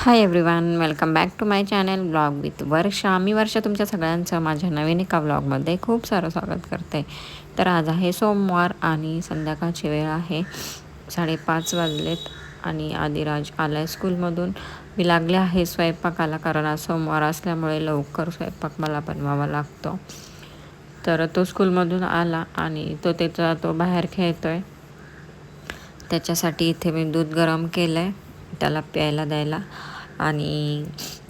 Hi everyone welcome back to my channel blog with Varsha मी वर्षा तुमच्या सगळ्यांचं माझ्या नवीन एका ब्लॉगमध्ये खूप सारं स्वागत करते. तर आज आहे सोमवार आणि संध्याकाळची वेळ आहे. साडेपाच वाजलेत आणि आदिराज आला आहे स्कूलमधून. मी लागले आहे स्वयंपाकाला कारण आज सोमवार असल्यामुळे लवकर स्वयंपाक मला बनवावा लागतो. तर तो स्कूलमधून आला आणि तो त्याचा तो बाहेर खेळतो आहे त्याच्यासाठी इथे मी दूध गरम केलं आहे त्याला प्यायला द्यायला. आणि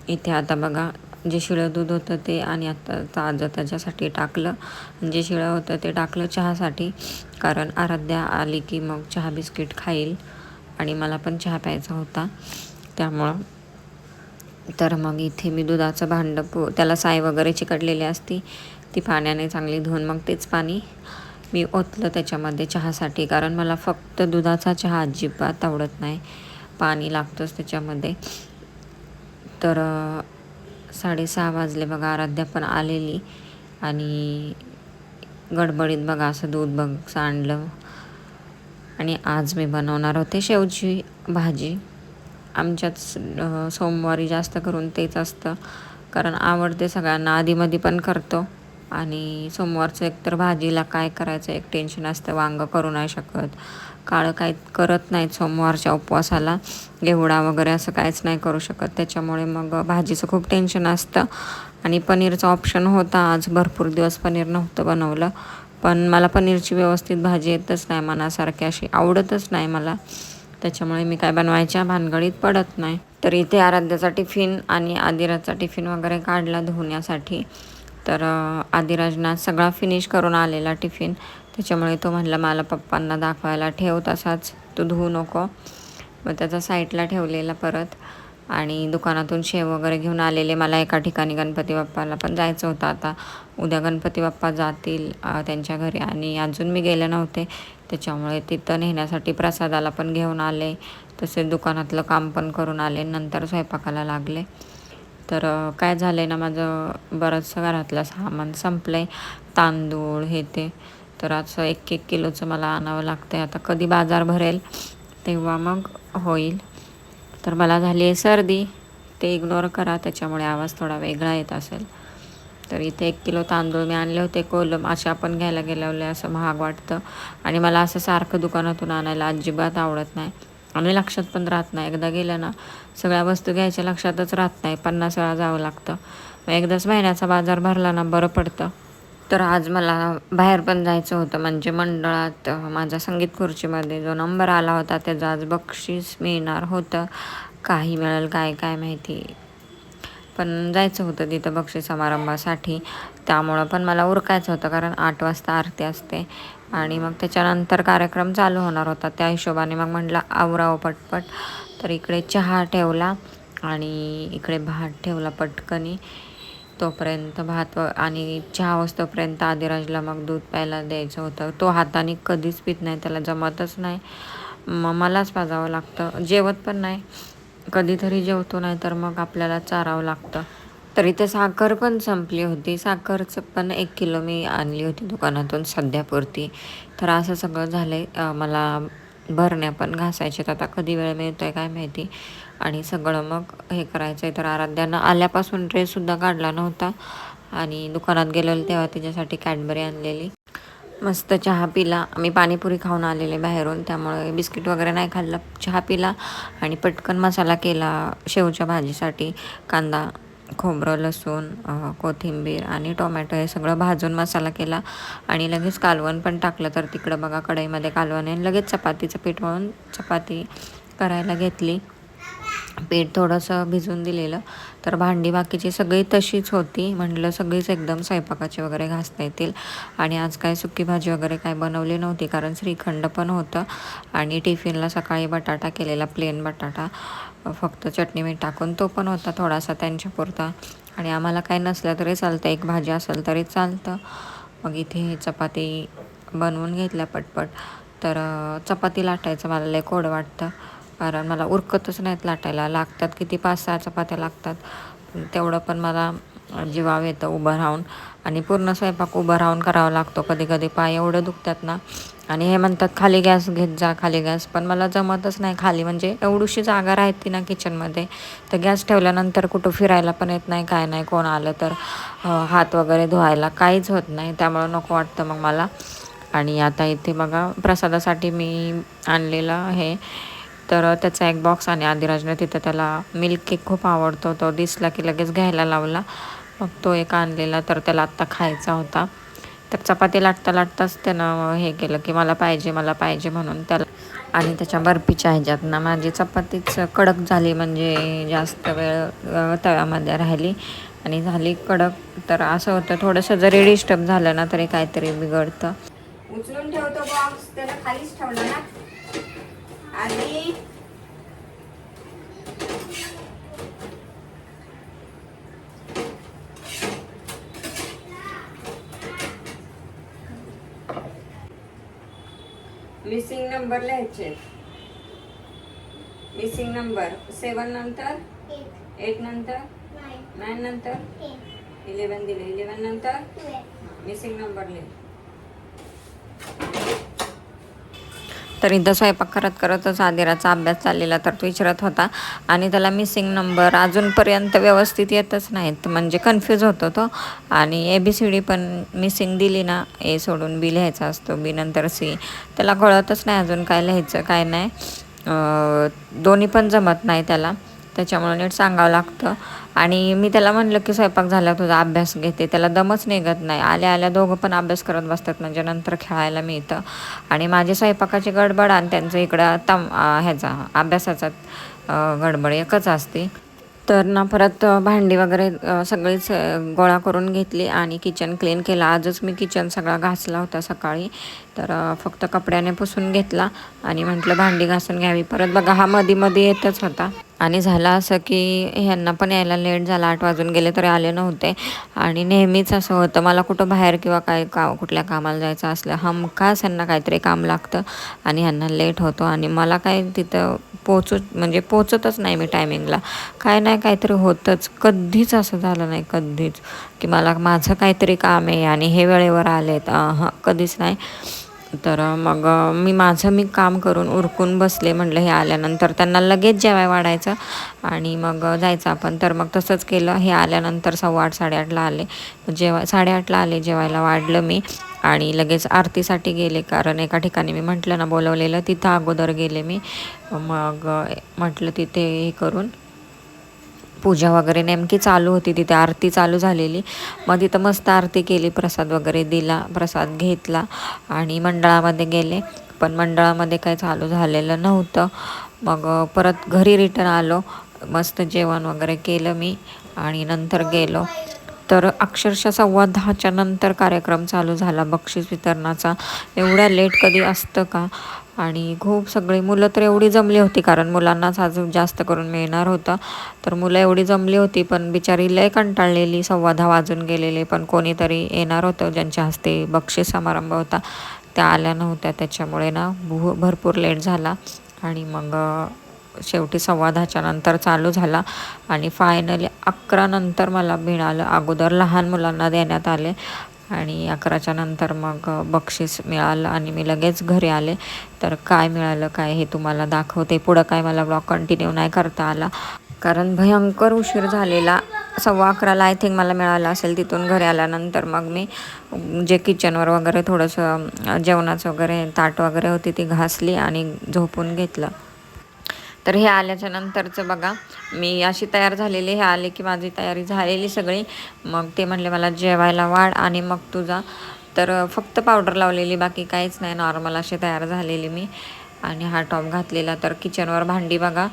इथे आता बघा जे शिळं दूध होतं ते आणि आता ताजं त्याच्यासाठी टाकलं. जे शिळं होतं ते टाकलं चहासाठी कारण आराध्या आली की मग चहा बिस्किट खाईल. आणि मला पण चहा प्यायचा होता. त्यामुळं तर मग इथे मी दुधाचं भांडं पो त्याला साय वगैरे चिकटलेली असती ती पाण्याने चांगली धुवून मग तेच पाणी मी ओतलं त्याच्यामध्ये चहासाठी. कारण मला फक्त दुधाचा चहा अजिबात आवडत नाही. पाणी लागतंच त्याच्यामध्ये. तर साडेसहा वाजले बघा आराध्या पण आलेली. आणि गडबडीत बघा असं दूध बघ सांडलं. आणि आज मी बनवणार होते शेवची भाजी. आमच्यात सोमवारी जास्त करून तेच असतं. कारण आवडते सगळ्यांना आधीमध्ये पण करतो. आणि सोमवारचं एकतर भाजीला काय करायचं एक टेन्शन असतं वांगं करू नाही शकत. काळं काही करत नाहीत सोमवारच्या उपवासाला. घेवडा वगैरे असं काहीच नाही करू शकत. त्याच्यामुळे मग भाजीचं खूप टेन्शन असतं. आणि पनीरचं ऑप्शन होता. आज भरपूर दिवस पनीर नव्हतं बनवलं. पण मला पनीरची व्यवस्थित भाजी येतच नाही मनासारखी. अशी आवडतच नाही मला. त्याच्यामुळे मी काय बनवायच्या? भानगडीत पडत नाही. तर इथे आराध्याचा टिफिन आणि आदिराजचा टिफिन वगैरे काढला धुण्यासाठी. तर आदिराजना सगळा फिनिश करून आलेला टिफिन त्याच्यामुळे तो म्हणला मला पप्पांना दाखवायला ठेव तसाच तू धुवू नको. मग त्याचा साईडला ठेवलेला परत आणि दुकानातून शेव वगैरे घेऊन आलेले. मला एका ठिकाणी गणपती बाप्पाला पण जायचं होतं. आता उद्या गणपती बाप्पा जातील त्यांच्या घरी आणि अजून मी गेले नव्हते. त्याच्यामुळे तिथं नेण्यासाठी प्रसादाला पण घेऊन आले. तसेच दुकानातलं काम पण करून आले. नंतर स्वयंपाकाला लागले. तर काय झालं आहे ना माझं बरंचसं घरातलं सामान संपलं आहे तांदूळ हे ते. तर असं एक एक किलोचं मला आणावं लागतं आहे आता कधी बाजार भरेल तेव्हा मग होईल. तर मला झाली आहे सर्दी. ते इग्नोर करा त्याच्यामुळे आवाज थोडा वेगळा येत असेल. तर इथे एक किलो तांदूळ मी आणले होते कोलम अशा आपण घ्यायला गेल्यावले असं महाग वाटतं. आणि मला असं सारखं दुकानातून आणायला अजिबात आवडत नाही. आणि लक्षात पण राहत नाही. एकदा गेलं ना सगळ्या वस्तू घ्यायच्या लक्षातच राहत नाही. पन्नास वेळा जावं लागतं. मग एकदाच महिन्याचा बाजार भरला ना बरं पडतं. तर आज मला बाहेर पण जायचं होतं. म्हणजे मंडळात माझ्या संगीत खुर्चीमध्ये जो नंबर आला होता त्याचं आज बक्षीस मिळणार होतं. काही मिळेल काय काय माहिती. पण जायचं होतं तिथं बक्षीस समारंभासाठी. त्यामुळं पण मला उरकायचं होतं कारण आठ वाजता आरती असते. आणि मग त्याच्यानंतर कार्यक्रम चालू होणार होता. त्या हिशोबाने मग म्हटलं आवराव पटपट. तर इकडे चहा ठेवला आणि इकडे भात ठेवला पटकनी. तोपर्यंत भात आणि चहा असतोपर्यंत आदिराजला मग दूध प्यायला द्यायचं होतं. तो हाताने कधीच पित नाही त्याला जमतच नाही. मग मलाच पाजावं लागतं. जेवत पण नाही. कधीतरी जेवतो नाही तर मग आपल्याला चारावं लागतं. तर इथे साखर पण संपली होती. साखरचं पण एक किलो मी आणली होती दुकानातून सध्यापुरती तर असं सगळं झालं आहे मला भरण्या पण घासायच्यात आता कधी वेळ मिळतो आहे काय माहिती. आणि सगळं मग हे करायचं आहे तर आराध्यानं आल्यापासून ड्रेससुद्धा काढला नव्हता. आणि दुकानात गेलेलं तेव्हा तिच्यासाठी कॅडबरी आणलेली. मस्त चहा पिला. मी पाणीपुरी खाऊन आलेले बाहेरून. त्यामुळे बिस्किट वगैरे नाही खाल्लं. चहा पिला आणि पटकन मसाला केला शेवच्या भाजीसाठी. कांदा खोबरं लसूण कोथिंबीर आणि टोमॅटो हे सगळं भाजून मसाला केला आणि लगेच कालवण पण टाकलं. तर तिकडं बघा कढईमध्ये कालवण आहे लगेच चपातीचं पीठ म्हणून चपाती करायला घेतली. पीठ थोडंसं भिजून दिलेलं. तर भांडी बाकीची सगळी तशीच होती. म्हटलं सगळीच एकदम स्वयंपाकाची वगैरे घासता येतील. आणि आज काय सुकी भाजी वगैरे काय बनवली नव्हती कारण श्रीखंड पण होतं. आणि टिफिनला सकाळी बटाटा केलेला प्लेन बटाटा. फक्त चटणी मीठ टाकून तो पण होता थोडासा त्यांच्यापुरता. आणि आम्हाला काय नसलं तरी चालतं. एक भाजी असेल तरी चालतं. मग इथे चपाती बनवून घेतल्या पटपट. तर चपाती लाटायचं मला लय कोड वाटतं. कारण मला उरकतच नाहीत लाटायला. लागतात किती? पाच सहा चपात्या लागतात. तेवढं पण मला जीवाव येतं उभं राहून. आणि पूर्ण स्वयंपाक उभं राहून करावा लागतो कधी कधी पाय एवढं दुखतात ना. आणि हे म्हणतात खाली गॅस घेत जा खाली गॅस. पण मला जमतच नाही खाली. म्हणजे एवढीशी जागा राहते ना किचनमध्ये. तर गॅस ठेवल्यानंतर कुठं फिरायला पण येत नाही काय नाही कोण आलं तर हात वगैरे धुवायला. काहीच होत नाही. त्यामुळं नको वाटतं मग मला. आणि आता इथे बघा प्रसादासाठी मी आणलेलं हे तर त्याचा एक बॉक्स आणि आदिराजने तिथं त्याला मिल्क केक खूप आवडतो. तो दिसला की लगेच घ्यायला लावला. मग तो एक आणलेला तर त्याला आत्ता खायचा होता. तर चपाती लाटता लाटताच त्यानं हे केलं की मला पाहिजे मला पाहिजे म्हणून त्याला आणि त्याच्या बर्फीच्या ह्याच्यात ना माझी चपातीच कडक झाली म्हणजे जास्त वेळ तव्यामध्ये राहिली. आणि झाली कडक. तर असं होतं थोडंसं जरी डिस्टर्ब झालं ना तरी काहीतरी बिघडतं. उचलून ठेवतो बॉक्स त्याला खालीच ठेवलं ना. आणि मिसिंग नंबर लिहायचे. मिसिंग नंबर सेवन नंतर? एट नंतर? नाईन नंतर? इलेवन दिले. इलेवन नंतर? मिसिंग नंबर लिह. तर इथं स्वयंपाक करत करतच आदिराचा अभ्यास चाललेला तर तो विचारत होता. आणि त्याला मिसिंग नंबर अजूनपर्यंत व्यवस्थित येतच नाहीत. म्हणजे कन्फ्यूज होतो तो. आणि ए बी सी डी पण मिसिंग दिली ना ए सोडून बी लिहायचा असतो. बी नंतर सी त्याला कळतच नाही अजून काय लिहायचं काय नाही. दोन्ही पण जमत नाही त्याला. त्याच्यामुळे नीट सांगावं लागतं. आणि मी त्याला म्हणलं की स्वयंपाक झाला तुझा अभ्यास घेते. त्याला दमच निघत नाही. आल्या आल्या दोघं पण अभ्यास करत बसतात. म्हणजे नंतर खेळायला मिळतं. आणि माझी स्वयंपाकाची गडबड आणि त्यांचं इकडं तम ह्याचा अभ्यासाचा गडबड एकच असते. तर ना परत भांडी वगैरे सगळीच गोळा करून घेतली आणि किचन क्लीन केला. आजच मी किचन सगळा घासला होता सकाळी. तर फक्त कपड्याने पुसून घेतला आणि म्हटलं भांडी घासून घ्यावी. परत बघा हा मध्ये मध्ये येतच होता. आणि झालं असं की ह्यांना पण यायला लेट झाला आठ वाजून गेले तरी आले नव्हते. आणि नेहमीच असं होतं मला कुठं बाहेर किंवा काय का कुठल्या कामाला जायचं असलं हमखास ह्यांना काहीतरी काम लागतं आणि ह्यांना लेट होतो. आणि मला काय तिथं पोचू म्हणजे पोचतच नाही मी टायमिंगला काय नाही काहीतरी होतंच. कधीच असं झालं नाही कधीच. की मला माझं काहीतरी काम आहे आणि हे वेळेवर आलेत. हां कधीच नाही. तर मग मी माझं मी काम करून उरकून बसले म्हटलं हे आल्यानंतर. त्यांना लगेच जेवाय वाढायचं आणि मग जायचं आपण. तर मग तसंच केलं. हे आल्यानंतर सव्वा आठ साडेआठला आले. जेवा साडेआठला आले जेवायला वाढलं मी. आणि लगेच आरतीसाठी गेले. कारण एका ठिकाणी मी म्हटलं ना बोलवलेलं तिथं अगोदर गेले मी. मग म्हटलं तिथे हे करून पूजा वगैरे नेमकी चालू होती तिथे आरती चालू झालेली. मग तिथं मस्त आरती केली प्रसाद वगैरे दिला प्रसाद घेतला आणि मंडळामध्ये गेले. पण मंडळामध्ये काही चालू झालेलं नव्हतं. मग परत घरी रिटर्न आलो. मस्त जेवण वगैरे केलं मी आणि नंतर गेलो. तर अक्षरशः सव्वा दहाच्या नंतर कार्यक्रम चालू झाला बक्षीस वितरणाचा. एवढ्या लेट कधी असतं का? आणि खूप सगळी मुलं तर एवढी जमली होती कारण मुलांनाच अजून जास्त करून मिळणार होतं. तर मुलं एवढी जमली होती पण बिचारी लय कंटाळलेली सव्वा दहा वाजून गेलेले पण कोणीतरी येणार होतं ज्यांच्या हस्ते बक्षीस समारंभ होता. त्या आल्या नव्हत्या त्याच्यामुळे ना भू भरपूर लेट झाला. आणि मग शेवटी सव्वा दहाच्या नंतर चालू झाला. आणि फायनली अकरानंतर मला मिळालं. अगोदर लहान मुलांना देण्यात आले. आणि अकराच्या नंतर मग बक्षीस मिळालं आणि मी लगेच घरी आले. तर काय मिळालं काय हे तुम्हाला दाखवते. पुढं काय मला ब्लॉग कंटिन्यू नाही करता आला. कारण भयंकर उशीर झालेला. सव्वा अकराला आय थिंक मला मिळालं असेल तिथून घरी आल्यानंतर. मग मी जे किचनवर वगैरे थोडंसं जेवणाचं वगैरे ताट वगैरे होती ती घासली आणि झोपून घेतलं. तर हे आल्याच्या नंतरचं बघा. मी अशी तयार झालेली हे आले की माझी तयारी झालेली सगळी. मग ते म्हणले मला जेवायला वाढ आणि मग तुझा. तर फक्त पावडर लावलेली बाकी काहीच नाही. नॉर्मल अशी तयार झालेली मी. आणि हा टॉप घातलेला. तर किचनवर भांडी बघा.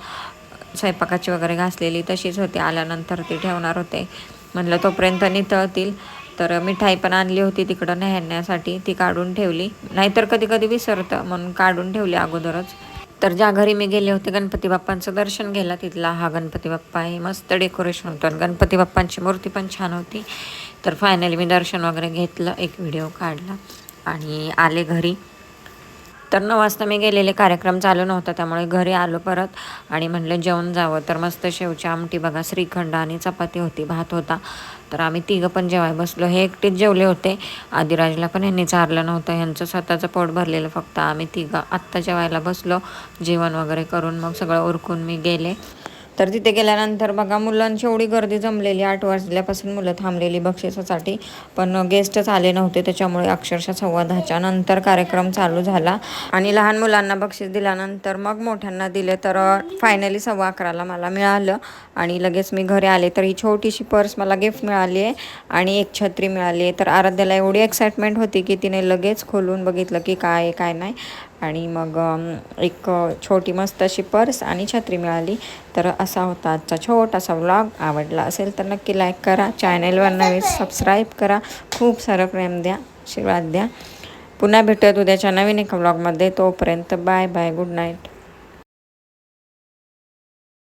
स्वयंपाकाची वगैरे घासलेली तशीच होती. आल्यानंतर ती ठेवणार होते. म्हटलं तोपर्यंत नितळतील. तर मिठाई पण आणली होती तिकडं नेहण्यासाठी ती काढून ठेवली. नाहीतर कधी कधी विसरतं. म्हणून काढून ठेवली अगोदरच. तर ज्या घरी मी गेले होते गणपती बाप्पांचं दर्शन घ्यायला तिथला हा गणपती बाप्पा आहे मस्त डेकोरेशन होतं. आणि गणपती बाप्पांची मूर्ती पण छान होती. तर फायनली मी दर्शन वगैरे घेतलं एक व्हिडिओ काढला. आणि आले घरी. तर नऊ वाजता मी गेलेले कार्यक्रम चालू नव्हता त्यामुळे घरी आलो परत आणि म्हणलं जेवण जावं. तर मस्त शेवची आमटी बघा श्रीखंड आणि चपाती होती भात होता. तर आम्ही तिघं पण जेवाय बसलो. हे एकटेच जेवले होते. आदिराजला पण यांनी चारलं नव्हतं. ह्यांचं स्वतःचं पोट भरलेलं फक्त आम्ही तिघं. आत्ता जेवायला बसलो. जेवण वगैरे करून मग सगळं उरकून मी गेले. तर तिथे गेल्यानंतर बघा मुलांची एवढी गर्दी जमलेली आठ वाजल्यापासून मुलं थांबलेली बक्षिसासाठी. पण गेस्टच आले नव्हते त्याच्यामुळे अक्षरशः सव्वा दहाच्या नंतर कार्यक्रम चालू झाला. आणि लहान मुलांना बक्षीस दिल्यानंतर मग मोठ्यांना दिले तर फायनली सव्वा अकराला मला मिळालं. आणि लगेच मी घरी आले तर ही छोटीशी पर्स मला गिफ्ट मिळाली आहे. आणि एक छत्री मिळाली आहे. तर आराध्याला एवढी एक्साइटमेंट होती की तिने लगेच खोलून बघितलं की काय आहे काय नाही. आणि मग एक छोटी मस्त अशी पर्स आणि छत्री मिळाली. तर असा होता आजचा छोटासा व्लॉग आवडला असेल तर नक्की लाईक करा. चॅनेलवर नवीन सबस्क्राईब करा. खूप सारं प्रेम द्या आशीर्वाद द्या. पुन्हा भेटत उद्याच्या नवीन एका व्लॉगमध्ये तोपर्यंत बाय बाय गुड नाईट